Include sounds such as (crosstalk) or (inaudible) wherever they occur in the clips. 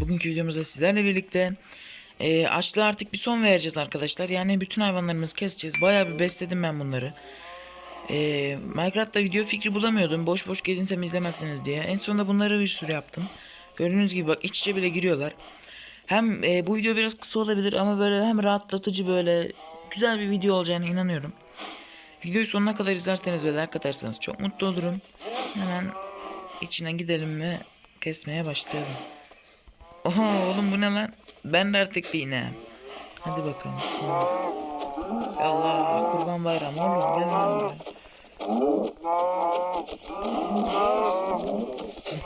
Bugünkü videomuzda sizlerle birlikte e, açlığa artık bir son vereceğiz arkadaşlar. Yani bütün hayvanlarımızı keseceğiz. Bayağı bir besledim ben bunları. E, Minecraft'ta video fikri bulamıyordum. Boş boş gezinsem izlemezsiniz diye. En sonunda bunları bir sürü yaptım. Gördüğünüz gibi bak iç içe bile giriyorlar. Hem e, bu video biraz kısa olabilir ama böyle hem rahatlatıcı böyle güzel bir video olacağına inanıyorum. Videoyu sonuna kadar izlerseniz ve like atarsanız çok mutlu olurum. Hemen içine gidelim ve kesmeye başlayalım. Oha oğlum bu ne lan? Ben de artık değilim. Hadi bakalım bismillah. Allah kurban bayramı oğlum gel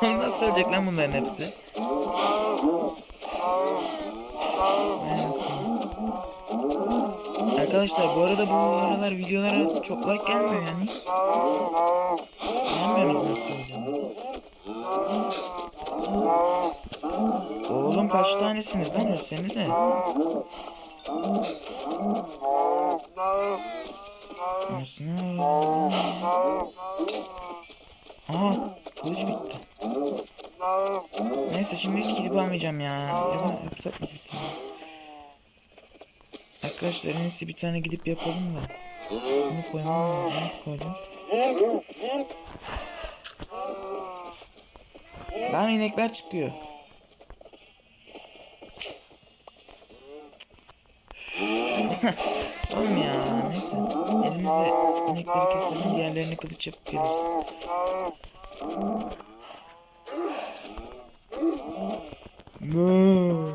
(laughs) Nasıl ölecek lan bunların hepsi? Arkadaşlar bu arada bu aralar videolara çok like gelmiyor yani. Beğenmiyorsunuz mu? Oğlum kaç tanesiniz lan ölsenize. Anasını Aha kılıç bitti. Neyse şimdi hiç gidip almayacağım ya. Ya da yapsak mı? Arkadaşlar en iyisi bir tane gidip yapalım da. Bunu koymam lazım. Nasıl koyacağız? Lan inekler çıkıyor. (laughs) Oğlum ya neyse. Elimizle inekleri keselim diğerlerini kılıç yapıp geliriz. Moo.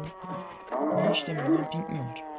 Ne işlemiyor lan pink mi var?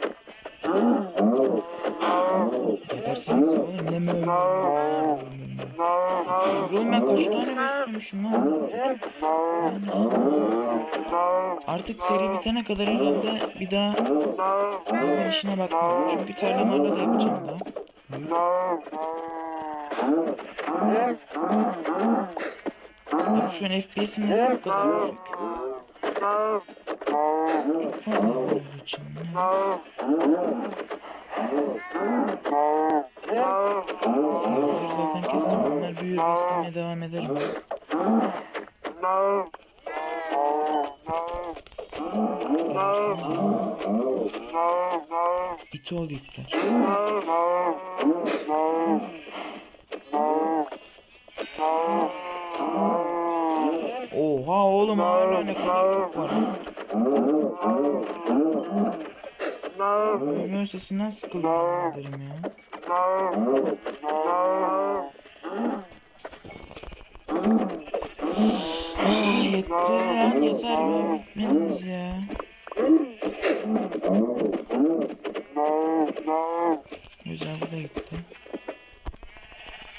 Oğlum ben kaç tane beslemişim lan? Artık seri bitene kadar herhalde bir daha hayvan işine bakmam. Çünkü tarla marla da yapacağım daha. Abi şu an FPS'im neden bu kadar düşük? Çok fazla olduğu için. Siyahları zaten kestim. Onlar büyür beslemeye devam ederim. İti ol itler. Oha oğlum hala ne kadar çok var. Mövmö sesinden sıkıldım ya. Ah yeter lan yeter ya. Güzel bu gitti.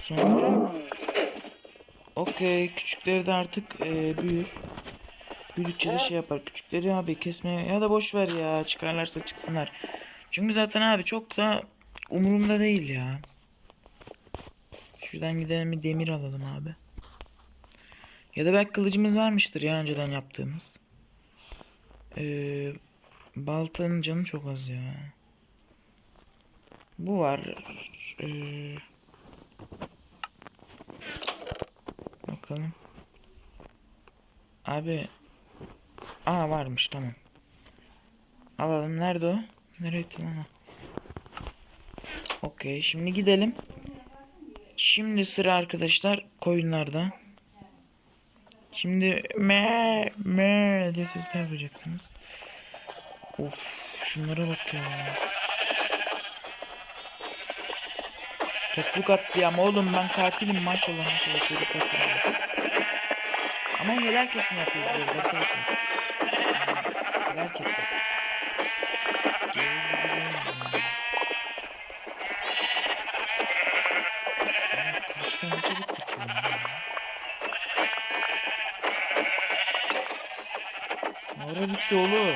Sonuncu. Okey küçükleri de artık e, büyür. Büyüdükçe de şey yapar. Küçükleri abi kesmeye ya da boş ver ya çıkarlarsa çıksınlar. Çünkü zaten abi çok da umurumda değil ya. Şuradan gidelim bir demir alalım abi. Ya da belki kılıcımız varmıştır ya önceden yaptığımız. Ee, baltanın canı çok az ya. Bu var. Ee, bakalım. Abi. Aa varmış tamam. Alalım. Nerede o? Nereye lan? Okey. Şimdi gidelim. Şimdi sıra arkadaşlar koyunlarda. Şimdi me me diye sesler duyacaksınız. Of şunlara bak ya. Toplu katliam oğlum ben katilim maşallah maşallah seri katilim. Ama helal kesin yapıyoruz arkadaşlar. Helal kesin. Ara bitti oğlum.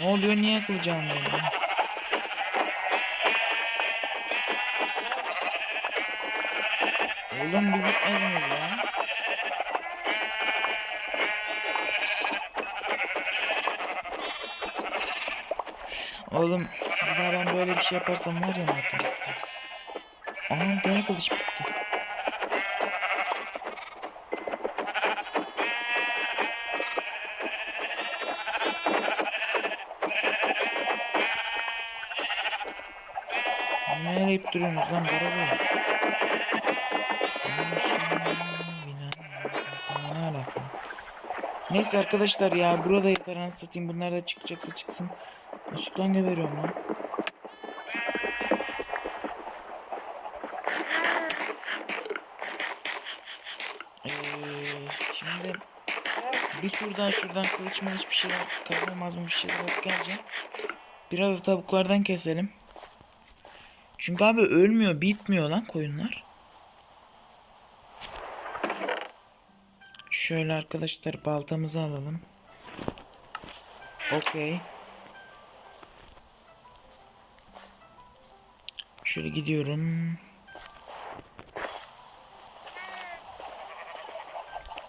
Ne oluyor niye kılacağım beni? Oğlum bir gitmediniz lan. Oğlum bir daha ben böyle bir şey yaparsam var ya Naruto. Aha gene kılıç bitti. Ne arayıp duruyorsunuz lan alaka? Neyse arkadaşlar ya burada yeter anasını satayım bunlar da çıkacaksa çıksın. Işıktan geberiyorum lan. Ee, şimdi bir tur daha şuradan kılıç mılıç bir şeyler kazanmaz mı bir şeyler alıp geleceğim. Biraz da tavuklardan keselim. Çünkü abi ölmüyor bitmiyor lan koyunlar. Şöyle arkadaşlar baltamızı alalım. Okey. Şöyle gidiyorum.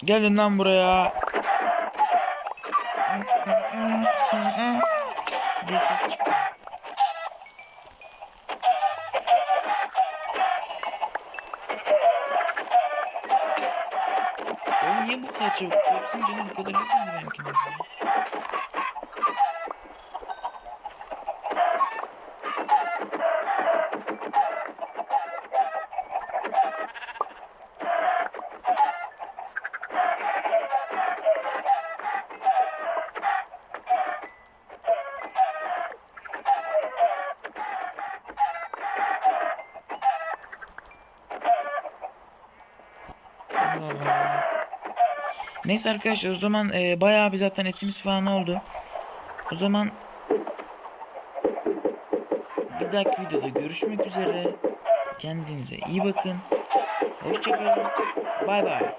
Gelin lan buraya. diye ses çıktı. Oğlum niye bu kadar çabuk? Hepsinin canı bu kadar hızlı mı Allah Allah. Neyse arkadaşlar o zaman e, bayağı bir zaten etimiz falan oldu. O zaman bir dahaki videoda görüşmek üzere. Kendinize iyi bakın. Hoşçakalın. Bay bay.